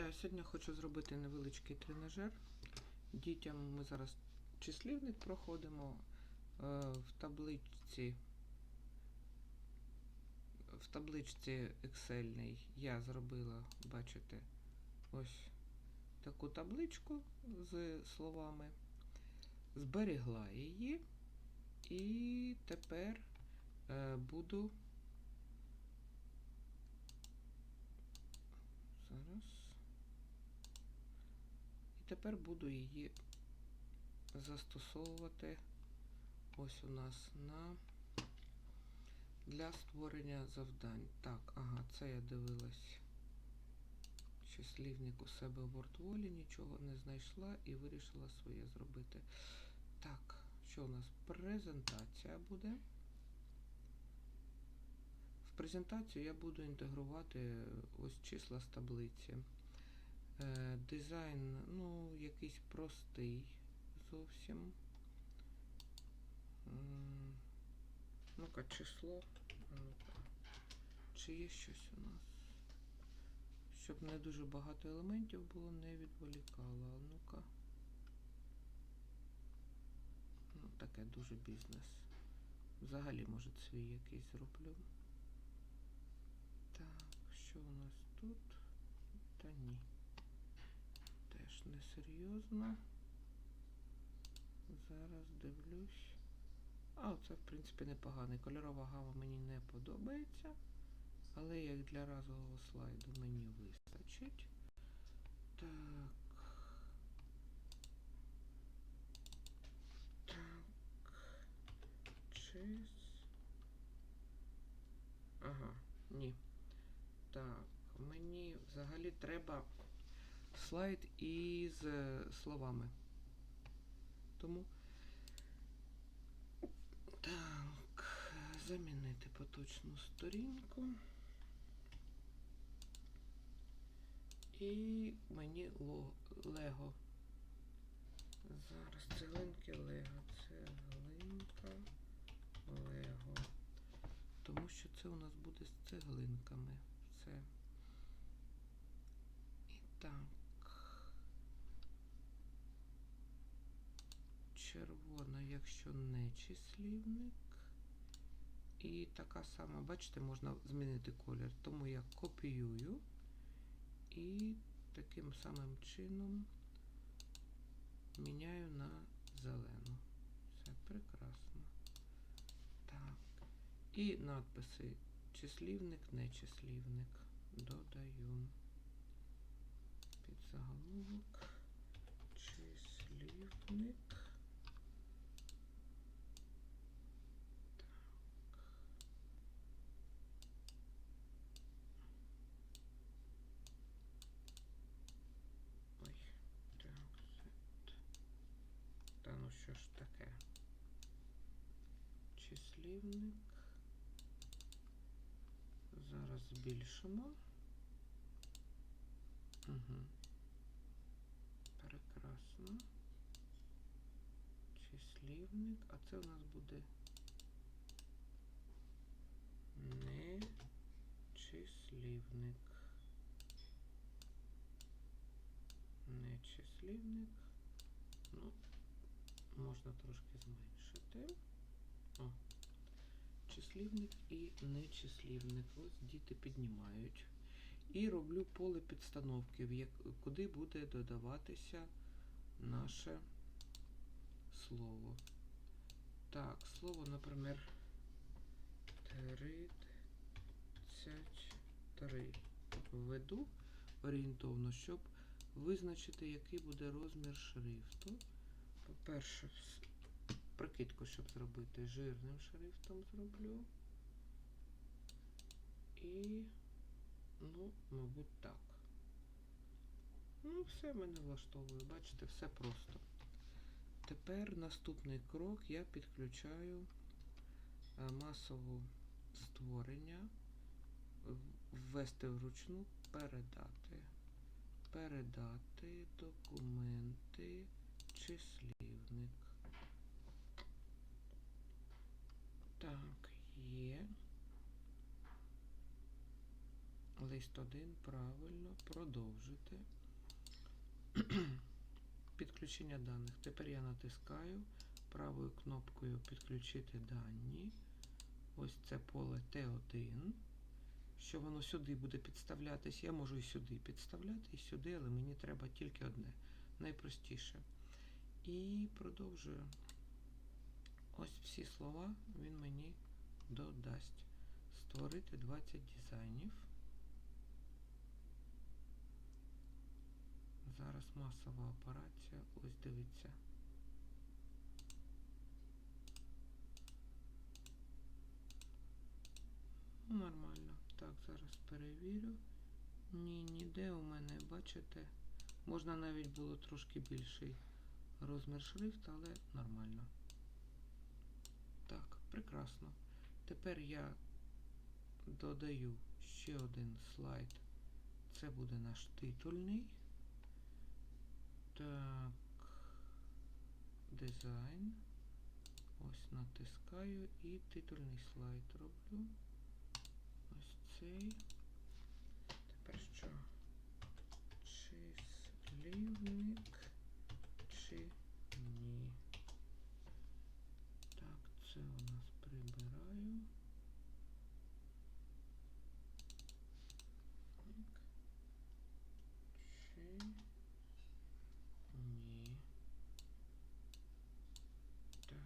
Вітаю! Сьогодні хочу зробити невеличкий тренажер. Дітям ми зараз числівник проходимо е, в табличці. В табличці Excel я зробила, бачите, ось таку табличку з словами, зберегла її і тепер е, буду зараз. Тепер буду її застосовувати ось у нас на для створення завдань. Так, ага, це я дивилась. Числівник у себе в WordWall, нічого не знайшла і вирішила своє зробити. Так, що у нас? Презентація буде. В презентацію я буду інтегрувати ось числа з таблиці. Е, Дизайн, ну, якийсь простий зовсім. Ну-ка, число. Ну-ка. Чи є щось у нас? Щоб не дуже багато елементів було, не відволікало. Ну-ка. Ну, таке дуже бізнес. Взагалі, може, свій якийсь зроблю. Так, що у нас тут? Та ні. Теж не. Зараз дивлюсь. А, це, в принципі, непоганий. Кольорова гама мені не подобається. Але як для разового слайду мені вистачить. Так. Ага, ні. Так, мені взагалі треба слайд із е, словами. Тому. Так, замінити поточну сторінку. І мені Лего. Зараз цеглинки Лего. Цеглинка Лего. Тому що це у нас буде з цеглинками. Все. І так. Червона, якщо не числівник. І така сама, бачите, можна змінити колір. Тому я копіюю і таким самим чином міняю на зелену. Все прекрасно. Так. І надписи числівник, нечислівник. Додаю. Під заголовок. Числівник. Так. Ой, так, сет. Та ну що ж таке? Числівник. Зараз збільшимо. Угу. Прекрасно. Числівник. А це у нас буде не числівник. Не числівник. Ну, можна трошки зменшити. О. Числівник і нечислівник. Ось діти піднімають. І роблю поле підстановки, куди буде додаватися наше слово. Так, слово, наприклад, 33 введу орієнтовно, щоб визначити, який буде розмір шрифту. По-перше, прикидку, щоб зробити жирним шрифтом зроблю. І, ну, мабуть, так. Ну, все мене влаштовує, бачите, все просто. Тепер наступний крок я підключаю е, масову створення, ввести вручну, передати. Передати документи, числівник. Так, є. Лист 1, правильно. продовжити. Підключення даних. Тепер я натискаю правою кнопкою підключити дані. Ось це поле Т1. Що воно сюди буде підставлятись. Я можу і сюди підставляти, і сюди, але мені треба тільки одне. Найпростіше. І продовжую. Ось всі слова він мені додасть. Створити 20 дизайнів. Зараз масова операція. Ось дивіться. Ну, Нормально. Так, зараз перевірю. Ні, ніде у мене, бачите, можна навіть було трошки більший розмір шрифту, але нормально. Так, прекрасно. Тепер я додаю ще один слайд. Це буде наш титульний. Так, дизайн. Ось натискаю і титульний слайд роблю. Ось цей. Тепер що? Числівник чи ні? Це у нас прибираю. Чи ні? Так.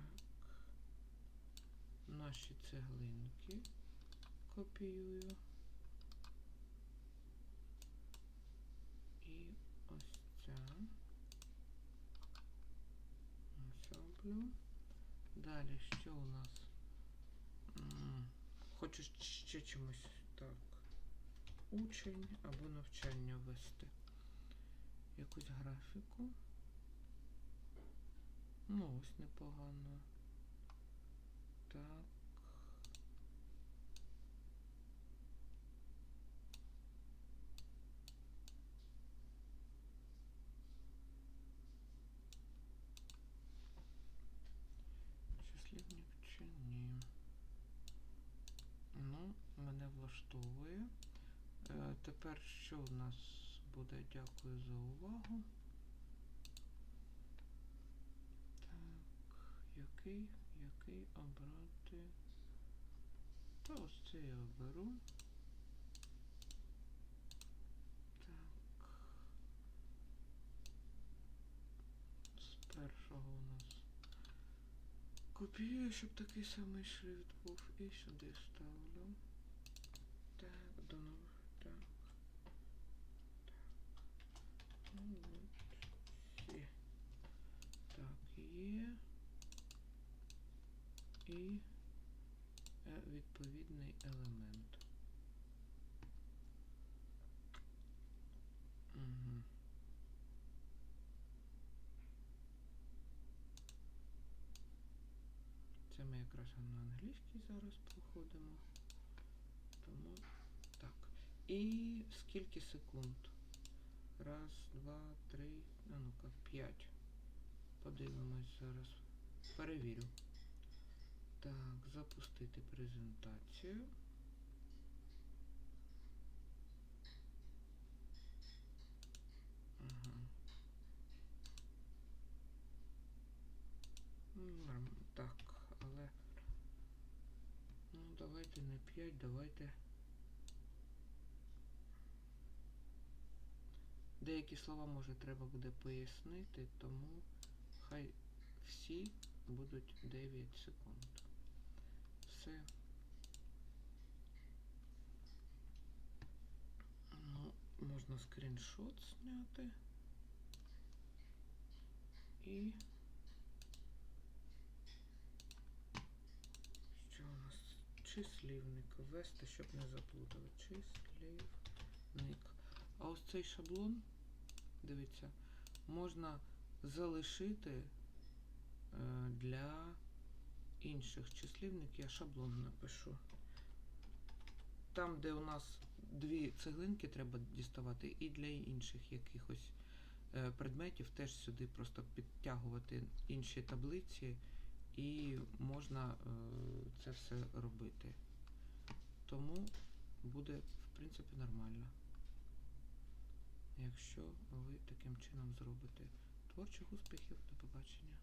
Наші цеглинки копіюю. І ось ця. Ось роблю. Далі що у нас? Хочу ще чимось так. Учень або навчання вести. Якусь графіку. Ну, ось непогано. Так. Числівник чи ні? Ну, мене влаштовує. Е, тепер що в нас буде? Дякую за увагу. Так, який, який обрати? Та ось це я оберу. Так. З першого у нас Копіюю, щоб такий самий шрифт був. І сюди ставлю. Так, нових. Так. Так. Ну, от. Так, є. І е, відповідний елемент. Це ми якраз на англійській зараз проходимо. Тому так. І скільки секунд? Раз, два, три, а ну-ка, п'ять. Подивимось зараз. Перевірю. Так, запустити презентацію. Ага. Ну, норм- Так, але. Ну, давайте не 5, давайте. Деякі слова може треба буде пояснити, тому хай всі будуть 9 секунд. Все. Ну, можна скріншот зняти. І що у нас? Числівник ввести, щоб не заплутати. Числівник. А ось цей шаблон, дивіться, можна залишити е, для інших числівник. Я шаблон напишу. Там, де у нас дві цеглинки треба діставати, і для інших якихось е, предметів теж сюди просто підтягувати інші таблиці, і можна е, це все робити. Тому буде, в принципі, нормально. якщо ви таким чином зробите. Творчих успіхів, до побачення.